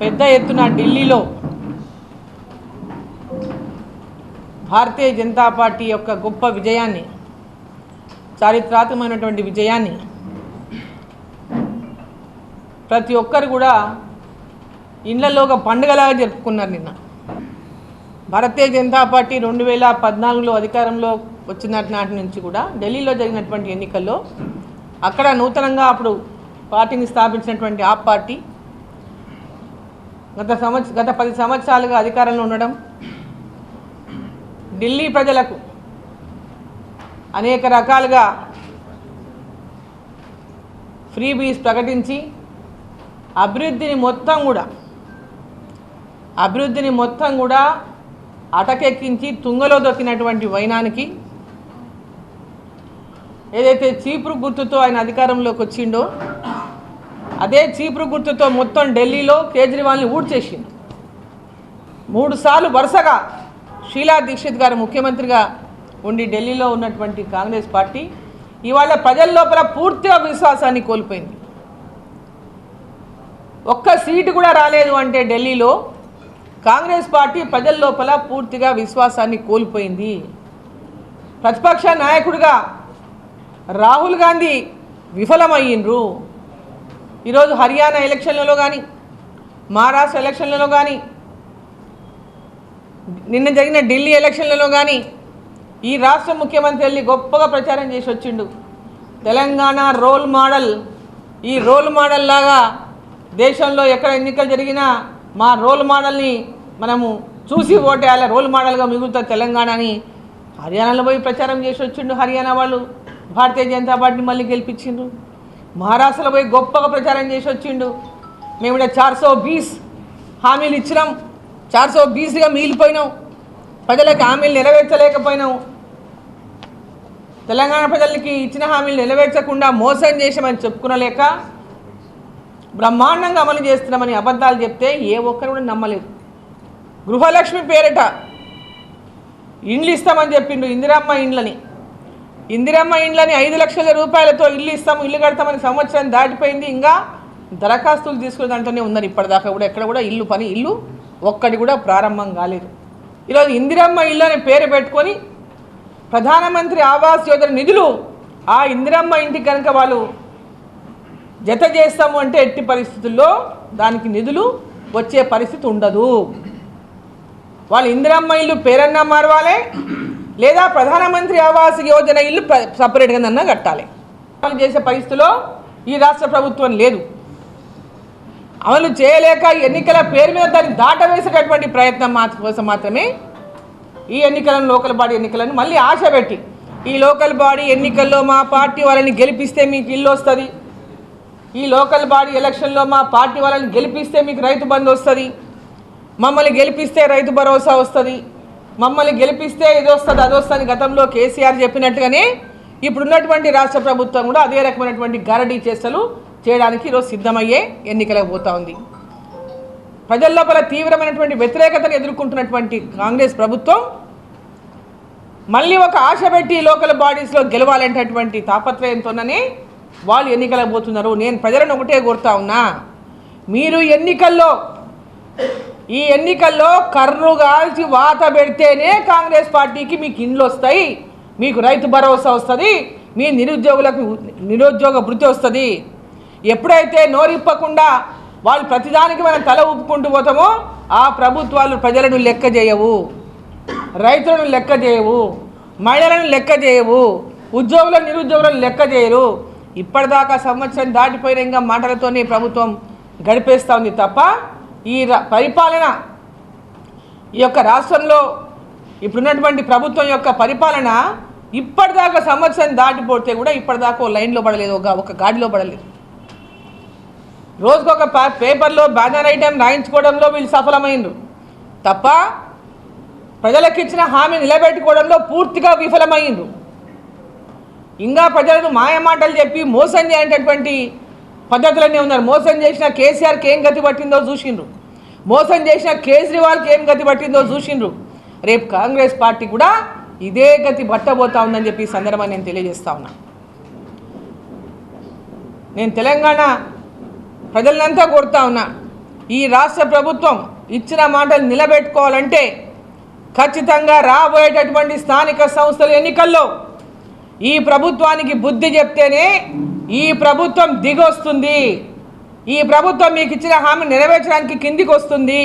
పెద్ద ఎత్తున ఢిల్లీలో భారతీయ జనతా పార్టీ యొక్క గొప్ప విజయాన్ని చారిత్రాత్మకమైనటువంటి విజయాన్ని ప్రతి ఒక్కరు కూడా ఇళ్ళలో ఒక పండుగలాగా జరుపుకున్నారు నిన్న. భారతీయ జనతా పార్టీ రెండు వేల పద్నాలుగులో అధికారంలో వచ్చిన నాటి నుంచి కూడా ఢిల్లీలో జరిగినటువంటి ఎన్నికల్లో అక్కడ నూతనంగా అప్పుడు పార్టీని స్థాపించినటువంటి ఆ పార్టీ గత సంవత్స గత పది సంవత్సరాలుగా అధికారంలో ఉండడం ఢిల్లీ ప్రజలకు అనేక రకాలుగా ఫ్రీ బీస్ ప్రకటించి అభివృద్ధిని మొత్తం కూడా అభివృద్ధిని మొత్తం కూడా అటకెక్కించి తుంగలో దొక్కినటువంటి వైనానికి ఏదైతే చీపురు గుర్తుతో ఆయన అధికారంలోకి వచ్చిండో అదే చీపురు గుర్తుతో మొత్తం ఢిల్లీలో కేజ్రీవాల్ని ఊడ్చేసింది. మూడు సార్లు వరుసగా షీలా దీక్షిత్ గారు ముఖ్యమంత్రిగా ఉండి ఢిల్లీలో ఉన్నటువంటి కాంగ్రెస్ పార్టీ ఇవాళ ప్రజల లోపల పూర్తిగా విశ్వాసాన్ని కోల్పోయింది. ఒక్క సీటు కూడా రాలేదు అంటే ఢిల్లీలో కాంగ్రెస్ పార్టీ ప్రజల లోపల పూర్తిగా విశ్వాసాన్ని కోల్పోయింది. ప్రతిపక్ష నాయకుడిగా రాహుల్ గాంధీ విఫలమయ్యిండ్రు. ఈరోజు హర్యానా ఎలక్షన్లలో కానీ మహారాష్ట్ర ఎలక్షన్లలో కానీ నిన్న జరిగిన ఢిల్లీ ఎలక్షన్లలో కానీ ఈ రాష్ట్ర ముఖ్యమంత్రి వెళ్ళి గొప్పగా ప్రచారం చేసి వచ్చిండు. తెలంగాణ రోల్ మోడల్ ఈ రోల్ మోడల్ లాగా దేశంలో ఎక్కడ ఎన్నికలు జరిగినా మా రోల్ మోడల్ని మనము చూసి ఓటేయాలి రోల్ మోడల్గా మిగులుతుంది తెలంగాణ అని హర్యానాలో పోయి ప్రచారం చేసి వచ్చిండు హర్యానా వాళ్ళు. భారతీయ జనతా పార్టీని మళ్ళీ గెలిపించిండ్రు. మహారాష్ట్రలో పోయి గొప్పగా ప్రచారం చేసి వచ్చిండు. మేము ఇక్కడ చార్సో బీస్ హామీలు ఇచ్చినాం. చార్సో బీస్గా మిగిలిపోయినాం. ప్రజలకు హామీలు నెరవేర్చలేకపోయినాం. తెలంగాణ ప్రజలకి ఇచ్చిన హామీలు నెరవేర్చకుండా మోసం చేసామని చెప్పుకునలేక బ్రహ్మాండంగా అమలు చేస్తున్నామని అబద్ధాలు చెప్తే ఏ ఒక్కరు కూడా నమ్మలేదు. గృహలక్ష్మి పేరిట ఇండ్లు ఇస్తామని చెప్పిండు ఇందిరమ్మ ఇండ్లని. ఇందిరమ్మ ఇండ్లని ఐదు లక్షల రూపాయలతో ఇల్లు ఇస్తాము ఇల్లు కడతామని సంవత్సరం దాటిపోయింది. ఇంకా దరఖాస్తులు తీసుకునే దాంట్లోనే ఉన్నారు ఇప్పటిదాకా కూడా ఎక్కడ కూడా ఇల్లు పని ఇల్లు ఒక్కటి కూడా ప్రారంభం కాలేదు. ఈరోజు ఇందిరమ్మ ఇల్లు అనే పేరు పెట్టుకొని ప్రధానమంత్రి ఆవాస్ యోజన నిధులు ఆ ఇందిరమ్మ ఇంటికి కనుక వాళ్ళు జత చేస్తాము అంటే ఎట్టి పరిస్థితుల్లో దానికి నిధులు వచ్చే పరిస్థితి ఉండదు. వాళ్ళు ఇందిరమ్మ ఇల్లు పేరన్నా మారవాలే లేదా ప్రధానమంత్రి ఆవాస్ యోజన ఇల్లు సపరేట్గా సపరేట్గా కట్టాలి. అమలు చేసే పరిస్థితిలో ఈ రాష్ట్ర ప్రభుత్వం లేదు. అమలు చేయలేక ఎన్నికల పేరు మీద దాన్ని దాటవేసేటటువంటి ప్రయత్నం కోసం మాత్రమే ఈ ఎన్నికలను లోకల్ బాడీ ఎన్నికలను మళ్ళీ ఆశ పెట్టి ఈ లోకల్ బాడీ ఎన్నికల్లో మా పార్టీ వాళ్ళని గెలిపిస్తే మీకు ఇల్లు వస్తుంది. ఈ లోకల్ బాడీ ఎలక్షన్లో మా పార్టీ వాళ్ళని గెలిపిస్తే మీకు రైతు బంధు వస్తుంది. మమ్మల్ని గెలిపిస్తే రైతు భరోసా వస్తుంది. మమ్మల్ని గెలిపిస్తే ఇది వస్తుంది అది వస్తుంది గతంలో కేసీఆర్ చెప్పినట్టుగానే ఇప్పుడున్నటువంటి రాష్ట్ర ప్రభుత్వం కూడా అదే రకమైనటువంటి గరడీ చేష్టలు చేయడానికి ఈరోజు సిద్ధమయ్యే ఎన్నికలకు పోతా ఉంది. ప్రజల లోపల తీవ్రమైనటువంటి వ్యతిరేకతను ఎదుర్కొంటున్నటువంటి కాంగ్రెస్ ప్రభుత్వం మళ్ళీ ఒక ఆశ పెట్టి లోకల్ బాడీస్లో గెలవాలనేటటువంటి తాపత్రయంతోననే వాళ్ళు ఎన్నికలకు పోతున్నారు. నేను ప్రజలను ఒకటే కోరుతా ఉన్నా మీరు ఎన్నికల్లో ఈ ఎన్నికల్లో కర్రు కాల్చి వాత పెడితేనే కాంగ్రెస్ పార్టీకి మీకు ఇండ్లు వస్తాయి మీకు రైతు భరోసా వస్తుంది మీ నిరుద్యోగులకు నిరుద్యోగ వృత్తి వస్తుంది. ఎప్పుడైతే నోరిప్పకుండా వాళ్ళు ప్రతిదానికి మనం తల ఊపుకుంటూ పోతామో ఆ ప్రభుత్వాలు ప్రజలను లెక్క చేయవు రైతులను లెక్క చేయవు మహిళలను లెక్క చేయవు ఉద్యోగులను నిరుద్యోగులను లెక్క చేయరు. ఇప్పటిదాకా సంవత్సరం దాటిపోయిన ఇంకా మాటలతోనే ప్రభుత్వం గడిపేస్తూ ఉంది తప్ప ఈ పరిపాలన ఈ యొక్క రాష్ట్రంలో ఇప్పుడున్నటువంటి ప్రభుత్వం యొక్క పరిపాలన ఇప్పటిదాకా సంవత్సరం దాటిపోతే కూడా ఇప్పటిదాకా ఓ లైన్లో పడలేదు ఒక ఒక గాడిలో పడలేదు. రోజుకొక పేపర్లో బ్యానర్ ఐటెం రాయించుకోవడంలో వీళ్ళు సఫలమైనరు తప్ప ప్రజలకు ఇచ్చిన హామీ నిలబెట్టుకోవడంలో పూర్తిగా విఫలమైండ్రు. ఇంకా ప్రజలను మాయమాటలు చెప్పి మోసం చేయనటువంటి పద్ధతులన్నీ ఉన్నారు. మోసం చేసిన కేసీఆర్కి ఏం గతి పట్టిందో చూసిండ్రు. మోసం చేసిన కేజ్రీవాల్కి ఏం గతి పట్టిందో చూసిండ్రు. రేపు కాంగ్రెస్ పార్టీ కూడా ఇదే గతి పట్టబోతా ఉందని చెప్పి ఈ సందర్భాన్ని నేను తెలియజేస్తా ఉన్నా. నేను తెలంగాణ ప్రజలనంతా కోరుతా ఉన్నా ఈ రాష్ట్ర ప్రభుత్వం ఇచ్చిన మాటలు నిలబెట్టుకోవాలంటే ఖచ్చితంగా రాబోయేటటువంటి స్థానిక సంస్థల ఎన్నికల్లో ఈ ప్రభుత్వానికి బుద్ధి చెప్తేనే ఈ ప్రభుత్వం దిగొస్తుంది. ఈ ప్రభుత్వం మీకు ఇచ్చిన హామీ నెరవేర్చడానికి కిందికి వస్తుంది